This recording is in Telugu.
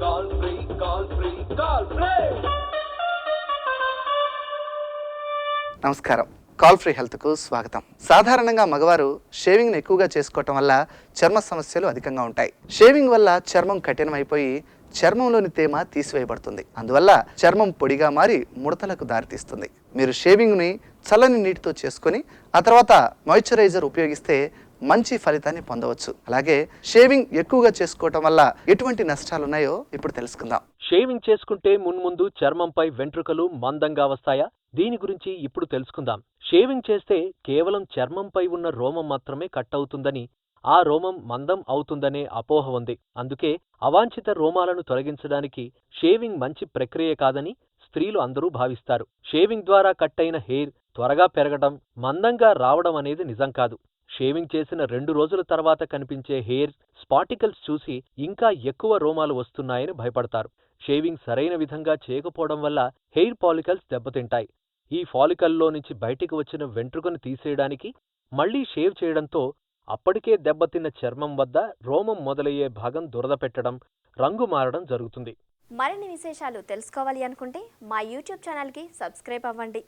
Call free, call free, call free. నమస్కారం. కాల్ ఫ్రీ హెల్త్కు స్వాగతం. సాధారణంగా మగవారు షేవింగ్ను ఎక్కువగా చేసుకోవటం వల్ల చర్మ సమస్యలు అధికంగా ఉంటాయి. షేవింగ్ వల్ల చర్మం కఠినమైపోయి చర్మంలోని తేమ తీసివేయబడుతుంది. అందువల్ల చర్మం పొడిగా మారి ముడతలకు దారితీస్తుంది. మీరు షేవింగ్ని చల్లని నీటితో చేసుకొని ఆ తర్వాత మాయిశ్చరైజర్ ఉపయోగిస్తే మంచి ఫలితాన్ని పొందవచ్చు. అలాగే షేవింగ్ ఎక్కువగా చేసుకోవటం వల్ల ఎటువంటి నష్టాలు ఉన్నాయో ఇప్పుడు తెలుసుకుందాం. షేవింగ్ చేసుకుంటే మున్ముందు చర్మంపై వెంట్రుకలు మందంగా వస్తాయా? దీని గురించి ఇప్పుడు తెలుసుకుందాం. షేవింగ్ చేస్తే కేవలం చర్మంపై ఉన్న రోమం మాత్రమే కట్ అవుతుందని ఆ రోమం మందం అవుతుందనే అపోహ ఉంది. అందుకే అవాంఛిత రోమాలను తొలగించడానికి షేవింగ్ మంచి ప్రక్రియ కాదని స్త్రీలు అందరూ భావిస్తారు. షేవింగ్ ద్వారా కట్ అయిన హెయిర్ త్వరగా పెరగడం మందంగా రావడం అనేది నిజం కాదు. షేవింగ్ చేసిన రెండు రోజుల తర్వాత కనిపించే హెయిర్ స్పాటికల్స్ చూసి ఇంకా ఎక్కువ రోమాలు వస్తున్నాయని భయపడతారు. షేవింగ్ సరైన విధంగా చేయకపోవడం వల్ల హెయిర్ పాలికల్స్ దెబ్బతింటాయి. ఈ ఫాలికల్లో నుంచి బయటికి వచ్చిన వెంట్రుకను తీసేయడానికి మళ్ళీ షేవ్ చేయడంతో అప్పటికే దెబ్బతిన్న చర్మం వద్ద రోమం మొదలయ్యే భాగం దురద పెట్టడం రంగు మారడం జరుగుతుంది. మరిన్ని విశేషాలు తెలుసుకోవాలి అనుకుంటే మా యూట్యూబ్ ఛానల్కి సబ్స్క్రైబ్ అవ్వండి.